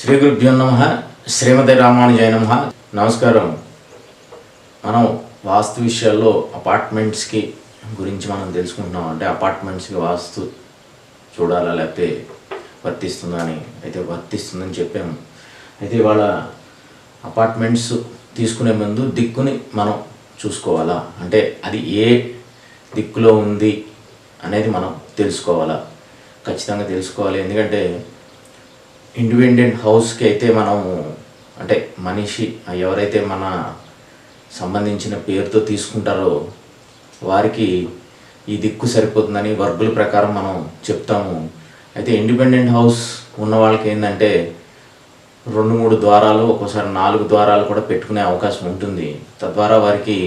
శ్రీ గురుభ్యో నమ శ్రీమతి రామానుజయ నమ. నమస్కారం. మనం వాస్తు విషయాల్లో అపార్ట్మెంట్స్కి గురించి మనం తెలుసుకుంటున్నాం అంటే అపార్ట్మెంట్స్కి వాస్తు చూడాలా లేకపోతే వర్తిస్తుందా అని. అయితే వర్తిస్తుందని చెప్పాము. అయితే ఇవాళ అపార్ట్మెంట్స్ తీసుకునే ముందు దిక్కుని మనం చూసుకోవాలా? అంటే అది ఏ దిక్కులో ఉంది అనేది మనం తెలుసుకోవాలా? ఖచ్చితంగా తెలుసుకోవాలి. ఎందుకంటే ఇండిపెండెంట్ హౌస్కి అయితే మనము అంటే మనిషి ఎవరైతే మన సంబంధించిన పేరుతో తీసుకుంటారో వారికి ఈ దిక్కు సరిపోతుందని వర్గుల ప్రకారం మనం చెప్తాము. అయితే ఇండిపెండెంట్ హౌస్ ఉన్న వాళ్ళకి ఏంటంటే రెండు మూడు ద్వారాలు ఒక్కోసారి నాలుగు ద్వారాలు కూడా పెట్టుకునే అవకాశం ఉంటుంది. తద్వారా వారికి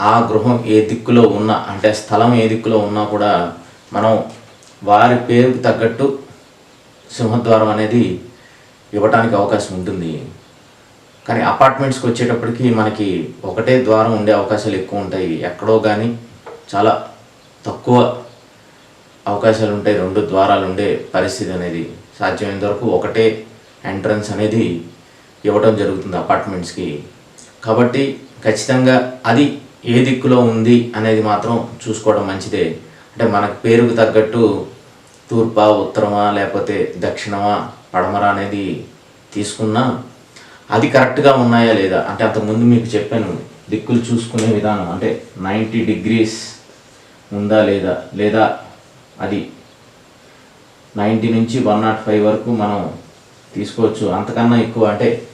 ఆ గృహం ఏ దిక్కులో ఉన్నా అంటే స్థలం ఏ దిక్కులో ఉన్నా కూడా మనం వారి పేరుకు తగ్గట్టు సింహద్వారం అనేది ఇవ్వటానికి అవకాశం ఉంటుంది. కానీ అపార్ట్మెంట్స్కి వచ్చేటప్పటికి మనకి ఒకటే ద్వారం ఉండే అవకాశాలు ఎక్కువ ఉంటాయి. ఎక్కడో కానీ చాలా తక్కువ అవకాశాలు ఉంటాయి. రెండు ద్వారాలు ఉండే పరిస్థితి అనేది సాధ్యమైనంత వరకు ఒకటే ఎంట్రన్స్ అనేది ఇవ్వడం జరుగుతుంది అపార్ట్మెంట్స్కి. కాబట్టి ఖచ్చితంగా అది ఏ దిక్కులో ఉంది అనేది మాత్రం చూసుకోవడం మంచిదే. అంటే మనకు పేరుకు తగ్గట్టు తూర్పా ఉత్తరమా లేకపోతే దక్షిణమా పడమర అనేది తీసుకున్నా అది కరెక్ట్గా ఉన్నాయా లేదా? అంటే అంతకుముందు మీకు చెప్పాను దిక్కులు చూసుకునే విధానం. అంటే నైంటీ డిగ్రీస్ ఉందా లేదా? లేదా అది నైంటీ నుంచి వన్ నాట్ ఫైవ్ వరకు మనం తీసుకోవచ్చు. అంతకన్నా ఎక్కువ అంటే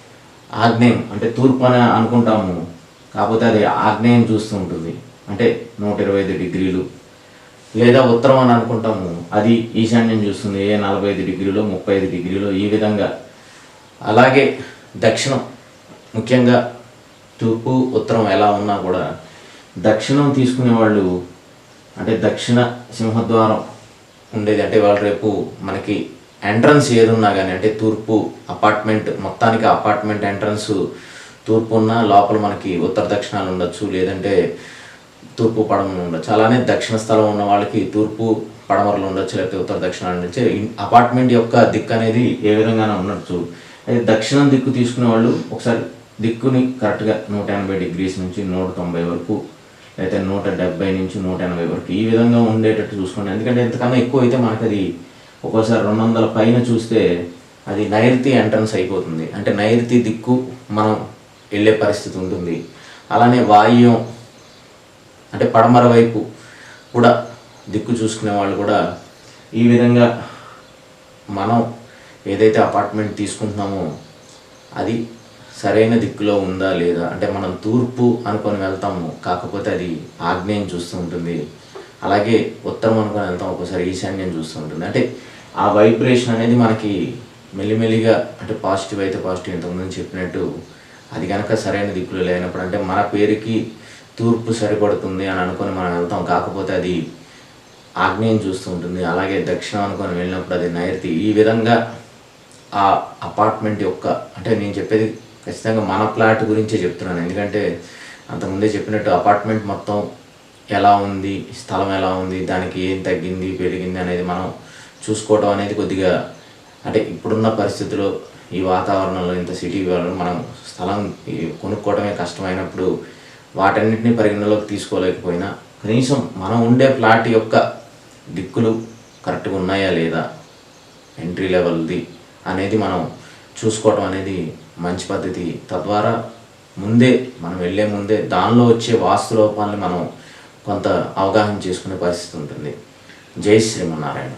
ఆగ్నేయం అంటే తూర్పు అని అనుకుంటాము. కాకపోతే అది ఆగ్నేయం చూస్తూ ఉంటుంది. అంటే నూట ఇరవై ఐదు డిగ్రీలు లేదా ఉత్తరం అని అనుకుంటాము. అది ఈశాన్యం చూస్తుంది. ఏ నలభై ఐదు డిగ్రీలో ముప్పై ఐదు డిగ్రీలో ఈ విధంగా. అలాగే దక్షిణం. ముఖ్యంగా తూర్పు ఉత్తరం ఎలా ఉన్నా కూడా దక్షిణం తీసుకునే వాళ్ళు అంటే దక్షిణ సింహద్వారం ఉండేది. అంటే వాళ్ళు రేపు మనకి ఎంట్రన్స్ ఏదున్నా కానీ అంటే తూర్పు అపార్ట్మెంట్ మొత్తానికి అపార్ట్మెంట్ ఎంట్రన్స్ తూర్పు ఉన్న లోపల మనకి ఉత్తర దక్షిణాలు ఉండొచ్చు. లేదంటే తూర్పు పడమరలో ఉండొచ్చు. అలానే దక్షిణ స్థలం ఉన్న వాళ్ళకి తూర్పు పడమరలు ఉండొచ్చు లేకపోతే ఉత్తర దక్షిణ ఉండొచ్చు. అపార్ట్మెంట్ యొక్క దిక్కు అనేది ఏ విధంగానే ఉండొచ్చు. అయితే దక్షిణం దిక్కు తీసుకునే వాళ్ళు ఒకసారి దిక్కుని కరెక్ట్గా నూట ఎనభై డిగ్రీస్ నుంచి నూట తొంభై వరకు లేకపోతే నూట డెబ్బై నుంచి నూట ఎనభై వరకు ఈ విధంగా ఉండేటట్టు చూసుకోండి. ఎందుకంటే ఎంతకన్నా ఎక్కువ అయితే మనకు అది ఒక్కోసారి రెండు వందల పైన చూస్తే అది నైరుతి ఎంట్రన్స్ అయిపోతుంది. అంటే నైరుతి దిక్కు మనం వెళ్ళే పరిస్థితి ఉంటుంది. అలానే వాయువ్యం అంటే పడమర వైపు కూడా దిక్కు చూసుకునే వాళ్ళు కూడా ఈ విధంగా మనం ఏదైతే అపార్ట్మెంట్ తీసుకుంటున్నామో అది సరైన దిక్కులో ఉందా లేదా? అంటే మనం తూర్పు అనుకొని వెళ్తాము కాకపోతే అది ఆగ్నేయం చూస్తూ ఉంటుంది. అలాగే ఉత్తరం అనుకొని వెళ్తాం ఒకసారి ఈశాన్యం చూస్తూ ఉంటుంది. అంటే ఆ వైబ్రేషన్ అనేది మనకి మెల్లిమెల్లిగా అంటే పాజిటివ్ అయితే పాజిటివ్ ఇంతకుముందు చెప్పినట్టు అది కనుక సరైన దిక్కులో లేనప్పుడు అంటే మన పేరుకి తూర్పు సరిపడుతుంది అని అనుకుని మనం వెళ్తాం. కాకపోతే అది ఆగ్నేయం చూస్తూ ఉంటుంది. అలాగే దక్షిణం అనుకొని వెళ్ళినప్పుడు అది నైరుతి. ఈ విధంగా ఆ అపార్ట్మెంట్ యొక్క అంటే నేను చెప్పేది ఖచ్చితంగా మన ప్లాట్ గురించే చెప్తున్నాను. ఎందుకంటే అంతకుముందే చెప్పినట్టు అపార్ట్మెంట్ మొత్తం ఎలా ఉంది స్థలం ఎలా ఉంది దానికి ఏం తగ్గింది పెరిగింది అనేది మనం చూసుకోవడం అనేది కొద్దిగా అంటే ఇప్పుడున్న పరిస్థితుల్లో ఈ వాతావరణంలో ఇంత సిటీ మనం స్థలం ఈ కొనుక్కోవడమే కష్టమైనప్పుడు వాటన్నిటిని పరిగణలోకి తీసుకోలేకపోయినా కనీసం మనం ఉండే ఫ్లాట్ యొక్క దిక్కులు కరెక్ట్గా ఉన్నాయా లేదా? ఎంట్రీ లెవెల్ది అనేది మనం చూసుకోవటం అనేది మంచి పద్ధతి. తద్వారా ముందే మనం వెళ్ళే ముందే దానిలో వచ్చే వాస్తు లోపాలని మనం కొంత అవగాహన చేసుకునే పరిస్థితి ఉంటుంది. జై శ్రీమన్నారాయణ.